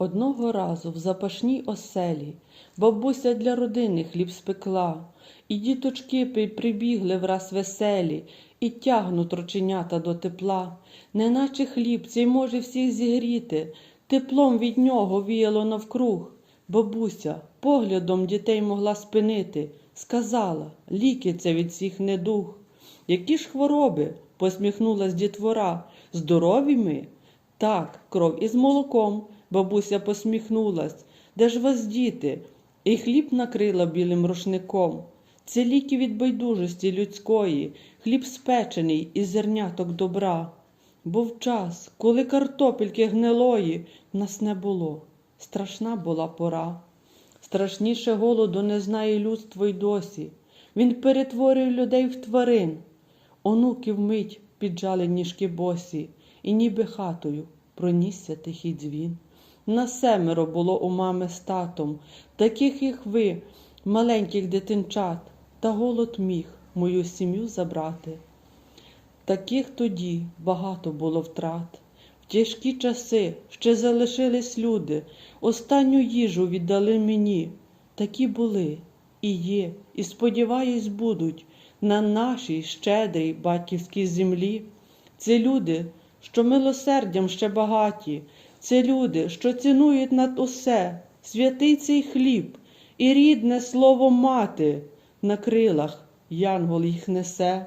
Одного разу в запашній оселі бабуся для родини хліб спекла, і діточки прибігли враз веселі, і тягнуть рученята до тепла, неначе хліб цей може всіх зігріти, теплом від нього віяло навкруг. Бабуся поглядом дітей могла спинити, сказала, ліки це від всіх недуг. Які ж хвороби? посміхнулась дітвора. Здорові ми? Так, кров із молоком, бабуся посміхнулась. Де ж вас діти? І хліб накрила білим рушником. Це ліки від байдужості людської, хліб спечений із зерняток добра. Був час, коли картопельки гнилої нас не було. Страшна була пора. Страшніше голоду не знає людство й досі. Він перетворює людей в тварин. Онуки вмить піджали ніжки босі, і ніби хатою пронісся тихий дзвін. На семеро було у мами з татом, таких, як ви, маленьких дитинчат, та голод міг мою сім'ю забрати. Таких тоді багато було втрат. В тяжкі часи ще залишились люди, останню їжу віддали мені. Такі були і є, і сподіваюсь, будуть на нашій щедрій батьківській землі. Це люди, що милосердям ще багаті, це люди, що цінують над усе святий цей хліб і рідне слово мати на крилах янгол їх несе.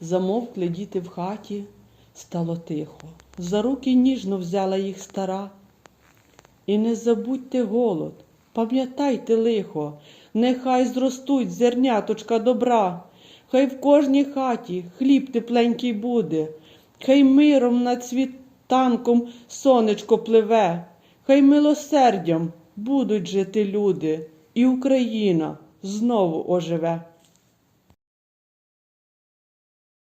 Замовкли діти в хаті, стало тихо. За руки ніжно взяла їх стара. І не забудьте голод, пам'ятайте лихо, нехай зростуть зерняточка добра, хай в кожній хаті хліб тепленький буде, хай миром над світанком сонечко пливе, хай милосердям будуть жити люди, і Україна знову оживе.